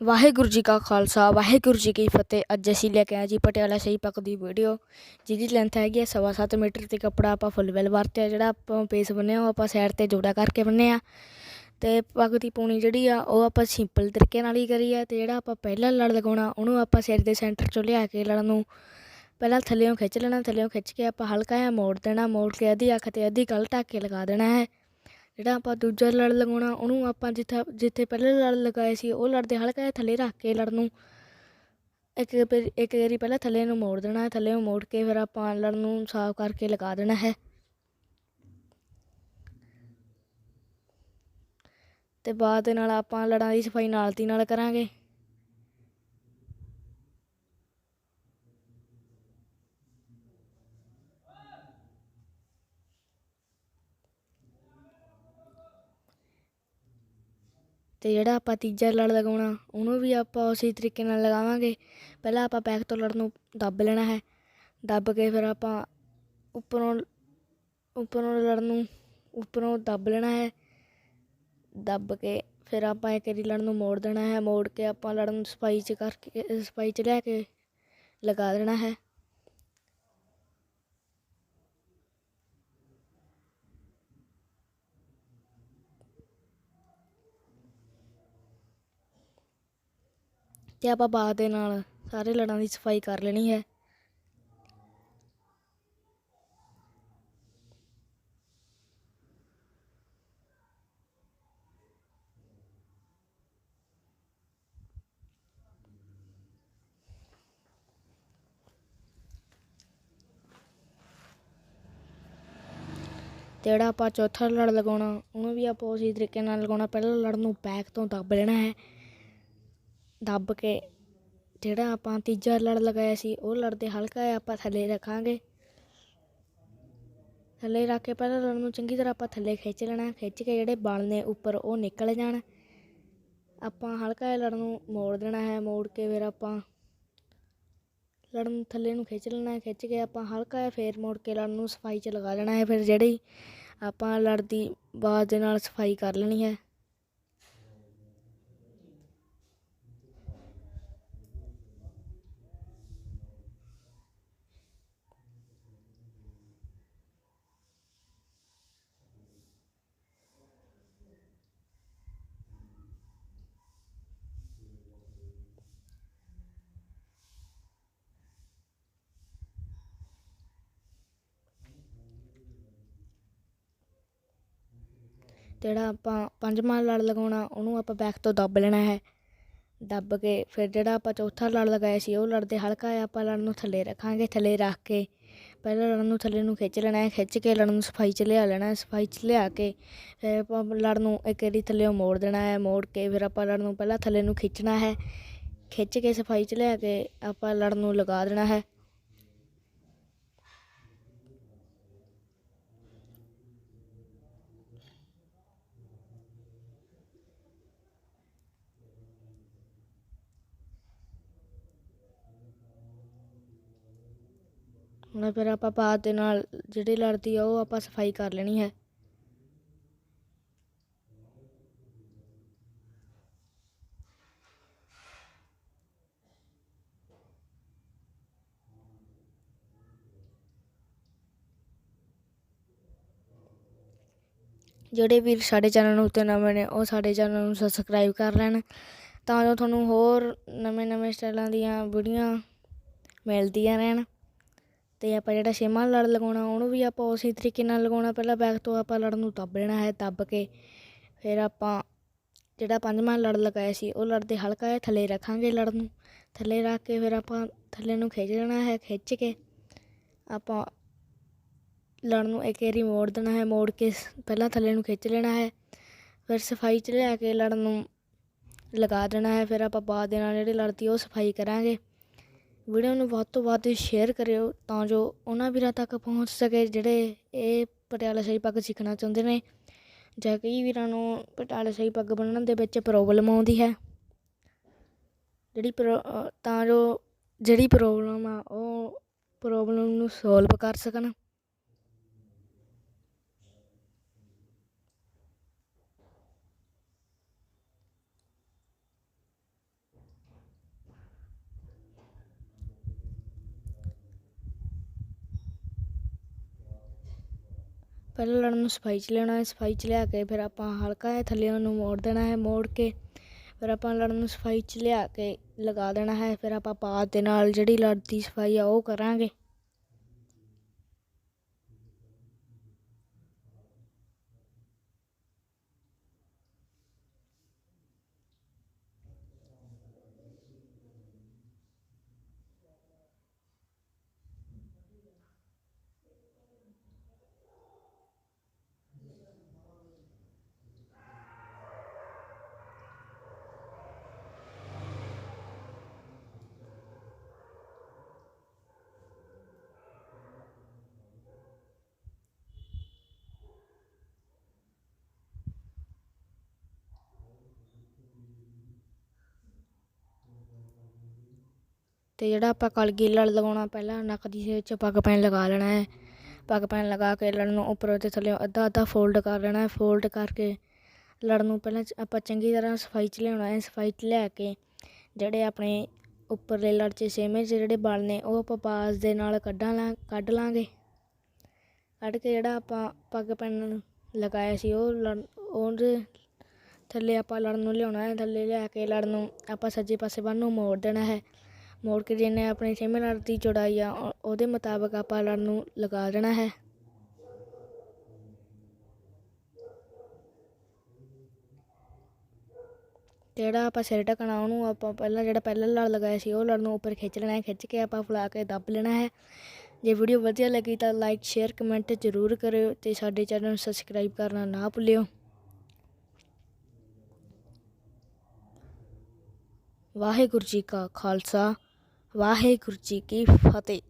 ਵਾਹਿਗੁਰੂ ਜੀ ਕਾ ਖਾਲਸਾ, ਵਾਹਿਗੁਰੂ ਜੀ ਕੀ ਫਤਿਹ। ਅੱਜ ਅਸੀਂ ਲੈ ਕੇ ਆਏ ਜੀ ਪਟਿਆਲਾ ਸਹੀ ਪੱਕ ਦੀ ਵੀਡੀਓ, ਜਿਹਦੀ ਲੈਂਥ ਹੈਗੀ ਹੈ ਸਵਾ ਸੱਤ ਮੀਟਰ ਤੇ ਕੱਪੜਾ ਆਪਾਂ ਫੁੱਲ ਵੈਲ ਵਰਤਿਆ, ਜਿਹੜਾ ਆਪਾਂ ਪੇਸ ਬੰਨਿਆ, ਉਹ ਆਪਾਂ ਸਾਈਡ ਤੇ ਜੋੜਾ ਕਰਕੇ ਬੰਨਿਆ ਤੇ ਪੱਗ ਦੀ ਪੂਣੀ ਜਿਹੜੀ ਆ, ਉਹ ਆਪਾਂ ਸਿੰਪਲ ਤਰੀਕੇ ਨਾਲ ਹੀ ਕਰੀ ਆ ਤੇ ਜਿਹੜਾ ਆਪਾਂ ਪਹਿਲਾਂ ਲੜ ਲਗਾਉਣਾ, ਉਹਨੂੰ ਆਪਾਂ ਸਿਰ ਦੇ ਸੈਂਟਰ ਚੋਂ ਲਿਆ ਕੇ ਲੜਨ ਨੂੰ ਪਹਿਲਾਂ ਥੱਲੇੋਂ ਖਿੱਚ ਲੈਣਾ ਥੱਲੇੋਂ ਖਿੱਚ ਕੇ ਆਪਾਂ ਹਲਕਾ ਜਿਹਾ ਮੋੜ ਦੇਣਾ, ਮੋੜ ਕੇ ਅੱਧੀ ਅੱਖ ਤੇ ਅੱਧੀ ਗਲ ਢੱਕ ਕੇ ਲਗਾ ਦੇਣਾ ਹੈ। ਜਿਹੜਾ ਆਪਾਂ ਦੂਜਾ ਲੜ ਲਗਾਉਣਾ, ਉਹਨੂੰ ਆਪਾਂ ਜਿੱਥੇ ਜਿੱਥੇ ਪਹਿਲੇ ਲੜ ਲਗਾਏ ਸੀ, ਉਹ ਲੜ ਦੇ ਹਲਕਾ ਜਿਹਾ ਥੱਲੇ ਰੱਖ ਕੇ ਲੜ ਨੂੰ। ਇੱਕ ਵਾਰੀ- ਇੱਕ ਵਾਰੀ ਪਹਿਲਾਂ ਥੱਲੇ ਨੂੰ ਮੋੜ ਦੇਣਾ ਹੈ ਥੱਲੇ ਨੂੰ ਮੋੜ ਕੇ ਫਿਰ ਆਪਾਂ ਲੜ ਨੂੰ ਸਾਫ਼ ਕਰਕੇ ਲਗਾ ਦੇਣਾ ਹੈ। ਤੇ ਬਾਅਦ ਦੇ ਨਾਲ ਆਪਾਂ ਲੜਾਂ ਦੀ ਸਫ਼ਾਈ ਨਾਲ ਦੀ ਨਾਲ ਕਰਾਂਗੇ। ਤੇ ਜਿਹੜਾ ਆਪਾਂ ਤੀਜਾ ਲੜ ਲਗਾਉਣਾ, ਉਹਨੂੰ ਵੀ ਆਪਾਂ ਉਸੇ ਤਰੀਕੇ ਨਾਲ ਲਗਾਵਾਂਗੇ। ਪਹਿਲਾਂ ਆਪਾਂ ਬੈਕ ਤੋਂ ਲੜ ਨੂੰ ਦੱਬ ਲੈਣਾ ਹੈ। ਦੱਬ ਕੇ ਫਿਰ ਆਪਾਂ ਉੱਪਰੋਂ ਉੱਪਰੋਂ ਲੜ ਨੂੰ ਉੱਪਰੋਂ ਦੱਬ ਲੈਣਾ ਹੈ। ਦੱਬ ਕੇ ਫਿਰ ਆਪਾਂ ਇੱਕ ਵਾਰੀ ਲੜ ਨੂੰ ਮੋੜ ਦੇਣਾ ਹੈ। ਮੋੜ ਕੇ ਆਪਾਂ ਲੜ ਨੂੰ ਸਫ਼ਾਈ 'ਚ ਕਰਕੇ, ਸਫ਼ਾਈ 'ਚ ਲੈ ਕੇ ਲਗਾ ਦੇਣਾ ਹੈ। ਤੇ ਆਪਾਂ ਬਾਗ ਦੇ ਨਾਲ ਸਾਰੇ ਲੜਾਂ ਦੀ ਸਫ਼ਾਈ ਕਰ ਲੈਣੀ ਹੈ। ਤੇ ਜਿਹੜਾ ਆਪਾਂ ਚੌਥਾ ਲੜ ਲਗਾਉਣਾ, ਉਹਨੂੰ ਵੀ ਆਪਾਂ ਉਸੇ ਤਰੀਕੇ ਨਾਲ ਲਗਾਉਣਾ, ਪਹਿਲਾਂ ਲੜ ਨੂੰ ਬੈਕ ਤੋਂ ਦੱਬ ਲੈਣਾ ਹੈ। ਦੱਬ ਕੇ ਜਿਹੜਾ ਆਪਾਂ ਤੀਜਾ ਲੜ ਲਗਾਇਆ ਸੀ, ਉਹ ਲੜ ਦੇ ਹਲਕਾ ਹੈ, ਆਪਾਂ ਥੱਲੇ ਰੱਖਾਂਗੇ। ਥੱਲੇ ਰੱਖ ਕੇ ਪਹਿਲਾਂ ਲੜ ਨੂੰ ਚੰਗੀ ਤਰ੍ਹਾਂ ਆਪਾਂ ਥੱਲੇ ਖਿੱਚ ਲੈਣਾ, ਖਿੱਚ ਕੇ ਜਿਹੜੇ ਬਲ ਨੇ ਉੱਪਰ ਉਹ ਨਿਕਲ ਜਾਣ। ਆਪਾਂ ਹਲਕਾ ਜਿਹਾ ਲੜ ਨੂੰ ਮੋੜ ਦੇਣਾ ਹੈ, ਮੋੜ ਕੇ ਫਿਰ ਆਪਾਂ ਲੜ ਨੂੰ ਥੱਲੇ ਨੂੰ ਖਿੱਚ ਲੈਣਾ ਹੈ, ਖਿੱਚ ਕੇ ਆਪਾਂ ਹਲਕਾ ਜਿਹਾ ਫੇਰ ਮੋੜ ਕੇ ਲੜ ਨੂੰ ਸਫ਼ਾਈ 'ਚ ਲਗਾ ਲੈਣਾ ਹੈ। ਫਿਰ ਜਿਹੜੀ ਆਪਾਂ ਲੜ ਦੀ ਬਾਅਦ ਦੇ ਨਾਲ ਸਫ਼ਾਈ ਕਰ ਲੈਣੀ ਹੈ। ਜਿਹੜਾ ਆਪਾਂ ਪੰਜਵਾਂ ਲੜ ਲਗਾਉਣਾ, ਉਹਨੂੰ ਆਪਾਂ ਬੈਕ ਤੋਂ ਦੱਬ ਲੈਣਾ ਹੈ। ਦੱਬ ਕੇ ਫਿਰ ਜਿਹੜਾ ਆਪਾਂ ਚੌਥਾ ਲੜ ਲਗਾਇਆ ਸੀ, ਉਹ ਲੜ ਦੇ ਹਲਕਾ ਜਿਹਾ ਆਪਾਂ ਲੜ ਨੂੰ ਥੱਲੇ ਰੱਖਾਂਗੇ, ਥੱਲੇ ਰੱਖ ਕੇ ਪਹਿਲਾਂ ਲੜ ਨੂੰ ਥੱਲੇ ਨੂੰ ਖਿੱਚ ਲੈਣਾ ਹੈ, ਖਿੱਚ ਕੇ ਲੜ ਨੂੰ ਸਫ਼ਾਈ 'ਚ ਲਿਆ ਲੈਣਾ ਹੈ, ਸਫ਼ਾਈ 'ਚ ਲਿਆ ਕੇ ਫਿਰ ਆਪਾਂ ਲੜ ਨੂੰ ਇੱਕ ਵਾਰੀ ਥੱਲੇੋਂ ਮੋੜ ਦੇਣਾ ਹੈ, ਮੋੜ ਕੇ ਫਿਰ ਆਪਾਂ ਲੜ ਨੂੰ ਪਹਿਲਾਂ ਥੱਲੇ ਨੂੰ ਖਿੱਚਣਾ ਹੈ। ਖਿੱਚ ਕੇ ਸਫ਼ਾਈ 'ਚ ਲਿਆ ਕੇ ਆਪਾਂ ਲੜ ਨੂੰ ਲਗਾ ਦੇਣਾ ਹੈ। ਹੁਣ ਫਿਰ ਆਪਾਂ ਪਾਤ ਦੇ ਨਾਲ ਜਿਹੜੀ ਲੜਦੀ ਆ ਉਹ ਆਪਾਂ ਸਫ਼ਾਈ ਕਰ ਲੈਣੀ ਹੈ। ਜਿਹੜੇ ਵੀਰ ਸਾਡੇ ਚੈਨਲ ਨੂੰ ਉੱਤੇ ਨਵੇਂ ਨੇ, ਉਹ ਸਾਡੇ ਚੈਨਲ ਨੂੰ ਸਬਸਕ੍ਰਾਈਬ ਕਰ ਲੈਣ ਤਾਂ ਜੋ ਤੁਹਾਨੂੰ ਹੋਰ ਨਵੇਂ ਨਵੇਂ ਸਟਾਈਲਾਂ ਦੀਆਂ ਵੀਡੀਓ ਮਿਲਦੀਆਂ ਰਹਿਣ। ਅਤੇ ਆਪਾਂ ਜਿਹੜਾ ਛੇਵਾਂ ਲੜ ਲਗਾਉਣਾ, ਉਹਨੂੰ ਵੀ ਆਪਾਂ ਉਸੇ ਤਰੀਕੇ ਨਾਲ ਲਗਾਉਣਾ। ਪਹਿਲਾਂ ਬੈਕ ਤੋਂ ਆਪਾਂ ਲੜ ਨੂੰ ਦੱਬ ਲੈਣਾ ਹੈ, ਦੱਬ ਕੇ। ਫਿਰ ਆਪਾਂ ਜਿਹੜਾ ਪੰਜਵਾਂ ਲੜ ਲਗਾਇਆ ਸੀ, ਉਹ ਲੜ ਦੇ ਹਲਕਾ ਜਿਹਾ ਥੱਲੇ ਰੱਖਾਂਗੇ ਲੜ ਨੂੰ। ਥੱਲੇ ਰੱਖ ਕੇ ਫਿਰ ਆਪਾਂ ਥੱਲੇ ਨੂੰ ਖਿੱਚ ਲੈਣਾ ਹੈ, ਖਿੱਚ ਕੇ ਆਪਾਂ ਲੜ ਨੂੰ ਇੱਕ ਵਾਰੀ ਮੋੜ ਦੇਣਾ ਹੈ, ਮੋੜ ਕੇ ਪਹਿਲਾਂ ਥੱਲੇ ਨੂੰ ਖਿੱਚ ਲੈਣਾ ਹੈ। ਫਿਰ ਸਫ਼ਾਈ 'ਚ ਲਿਆ ਕੇ ਲੜ ਨੂੰ ਲਗਾ ਦੇਣਾ ਹੈ। ਫਿਰ ਆਪਾਂ ਬਾਅਦ ਦੇ ਨਾਲ ਜਿਹੜੀ ਲੜਦੀ ਉਹ ਸਫ਼ਾਈ ਕਰਾਂਗੇ। ਵੀਡੀਓ ਨੂੰ ਵੱਧ ਤੋਂ ਵੱਧ ਸ਼ੇਅਰ ਕਰਿਓ ਤਾਂ ਜੋ ਉਹਨਾਂ ਵੀਰਾਂ ਤੱਕ ਪਹੁੰਚ ਸਕੇ ਜਿਹੜੇ ਇਹ ਪਟਿਆਲਾ ਸ਼ਾਹੀ ਪੱਗ ਸਿੱਖਣਾ ਚਾਹੁੰਦੇ ਨੇ। ਜਾਂ ਕਈ ਵੀਰਾਂ ਨੂੰ ਪਟਿਆਲਾ ਸ਼ਾਹੀ ਪੱਗ ਬੰਨ੍ਹਣ ਦੇ ਵਿੱਚ ਪ੍ਰੋਬਲਮ ਆਉਂਦੀ ਹੈ। ਜਿਹੜੀ ਪ੍ਰੋ- ਤਾਂ ਜੋ ਜਿਹੜੀ ਪ੍ਰੋਬਲਮ ਆ ਉਹ ਪ੍ਰੋਬਲਮ ਨੂੰ ਸੋਲਵ ਕਰ ਸਕਣ। ਪਹਿਲਾਂ ਲੜਨ ਨੂੰ ਸਫ਼ਾਈ 'ਚ ਲੈਣਾ ਹੈ, ਸਫ਼ਾਈ 'ਚ ਲਿਆ ਕੇ ਫਿਰ ਆਪਾਂ ਹਲਕਾ ਜਿਹਾ ਥੱਲੇ ਉਹਨੂੰ ਮੋੜ ਦੇਣਾ ਹੈ, ਮੋੜ ਕੇ ਫਿਰ ਆਪਾਂ ਲੜਨ ਨੂੰ ਸਫ਼ਾਈ 'ਚ ਲਿਆ ਕੇ ਲਗਾ ਦੇਣਾ ਹੈ, ਫਿਰ ਆਪਾਂ ਪਾਤ ਦੇ ਨਾਲ ਜਿਹੜੀ ਲੜ ਦੀ ਸਫ਼ਾਈ ਆ ਉਹ ਕਰਾਂਗੇ। ਅਤੇ ਜਿਹੜਾ ਆਪਾਂ ਕਲਗੀ ਲੜ ਲਗਾਉਣਾ, ਪਹਿਲਾਂ ਨੱਕ ਦੀ ਸੇਧ 'ਚ ਪੱਗ ਪੈਣ ਲਗਾ ਲੈਣਾ ਹੈ। ਪੱਗ ਪੈਨ ਲਗਾ ਕੇ ਲੜ ਨੂੰ ਉੱਪਰੋਂ ਤੇ ਥੱਲੇ ਅੱਧਾ ਅੱਧਾ ਫੋਲਡ ਕਰ ਲੈਣਾ ਹੈ। ਫੋਲਡ ਕਰਕੇ ਲੜ ਨੂੰ ਪਹਿਲਾਂ ਆਪਾਂ ਚੰਗੀ ਤਰ੍ਹਾਂ ਸਫ਼ਾਈ 'ਚ ਲਿਆਉਣਾ ਹੈ। ਸਫ਼ਾਈ 'ਚ ਲਿਆ ਕੇ ਜਿਹੜੇ ਆਪਣੇ ਉੱਪਰਲੇ ਲੜ 'ਚ ਸੇਮੇ 'ਚ ਜਿਹੜੇ ਬਲ ਨੇ, ਉਹ ਆਪਾਂ ਪਾਸ ਦੇ ਨਾਲ ਕੱਢਾਂ ਲਾਂ, ਕੱਢ ਲਾਂਗੇ। ਕੱਢ ਕੇ ਜਿਹੜਾ ਆਪਾਂ ਪੱਗ ਪੈਣ ਲਗਾਇਆ ਸੀ, ਉਹ ਲੜ, ਉਹਦੇ ਥੱਲੇ ਆਪਾਂ ਲੜ ਨੂੰ ਲਿਆਉਣਾ ਹੈ। ਥੱਲੇ ਲਿਆ ਕੇ ਲੜ ਨੂੰ ਆਪਾਂ ਸੱਜੇ ਪਾਸੇ ਵੱਲ ਨੂੰ ਮੋੜ ਦੇਣਾ ਹੈ। ਮੋੜ ਕੇ ਜਿਹਨੇ ਆਪਣੀ ਛੇਵੇਂ ਲੜ ਦੀ ਚੌੜਾਈ ਆ ਉਹਦੇ ਮੁਤਾਬਕ ਆਪਾਂ ਲੜ ਨੂੰ ਲਗਾ ਦੇਣਾ ਹੈ। ਜਿਹੜਾ ਆਪਾਂ ਸਿਰ ਢਕਣਾ, ਉਹਨੂੰ ਆਪਾਂ ਪਹਿਲਾਂ ਜਿਹੜਾ ਪਹਿਲਾਂ ਲੜ ਲਗਾਇਆ ਸੀ, ਉਹ ਲੜ ਨੂੰ ਉੱਪਰ ਖਿੱਚ ਲੈਣਾ ਹੈ, ਖਿੱਚ ਕੇ ਆਪਾਂ ਫੁਲਾ ਕੇ ਦੱਬ ਲੈਣਾ ਹੈ। ਜੇ ਵੀਡੀਓ ਵਧੀਆ ਲੱਗੀ ਤਾਂ ਲਾਈਕ ਸ਼ੇਅਰ ਕਮੈਂਟ ਜ਼ਰੂਰ ਕਰਿਓ ਤੇ ਸਾਡੇ ਚੈਨਲ ਨੂੰ ਸਬਸਕ੍ਰਾਈਬ ਕਰਨਾ ਨਾ ਭੁੱਲਿਓ। ਵਾਹਿਗੁਰੂ ਜੀ ਕਾ ਖਾਲਸਾ। ਵਾਹਿਗੁਰੂ ਜੀ ਕੀ ਫਤਿਹ।